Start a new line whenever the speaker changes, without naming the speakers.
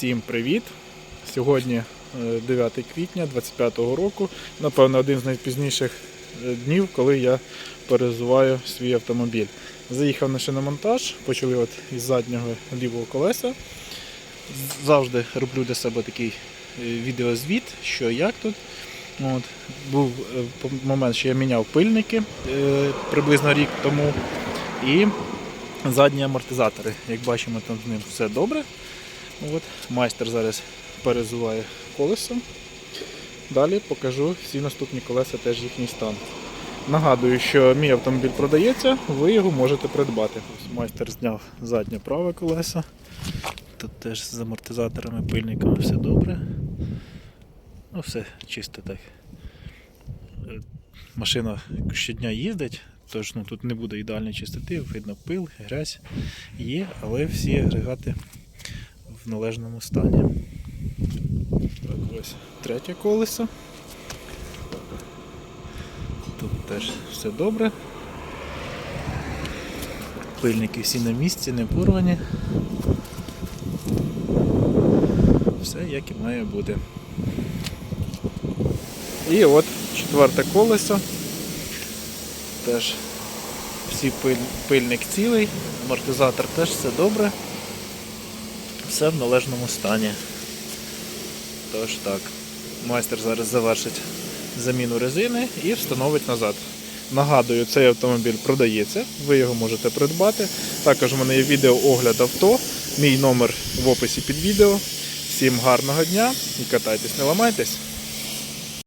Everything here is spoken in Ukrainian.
Всім привіт! Сьогодні е, 9 квітня 2025 року. Напевно, один з найпізніших е, днів, коли я перезуваю свій автомобіль. Заїхав на шиномонтаж, почали от із заднього лівого колеса. Завжди роблю для себе такий е, відеозвіт, що як тут. От. Був е, момент, що я міняв пильники е, приблизно рік тому. І задні амортизатори. Як бачимо, там з ним все добре. От, майстер зараз перезуває колесо. Далі покажу всі наступні колеса, теж їхній стан. Нагадую, що мій автомобіль продається, ви його можете придбати. Ось майстер зняв заднє праве колесо. Тут теж з амортизаторами, пильниками все добре. Ну, все чисто так. Е, Машина щодня їздить, тож ну, тут не буде ідеальної чистоти, видно пил, грязь є, але всі агрегати в належному стані. Так, ось третє колесо. Тут теж все добре. Пильники всі на місці, не порвані. Все як і має бути. І от четверте колесо. Теж всі пиль, пильник цілий, амортизатор теж все добре все в належному стані. Тож так, майстер зараз завершить заміну резини і встановить назад. Нагадую, цей автомобіль продається, ви його можете придбати. Також в мене є відео огляд авто, мій номер в описі під відео. Всім гарного дня і катайтесь, не ламайтесь.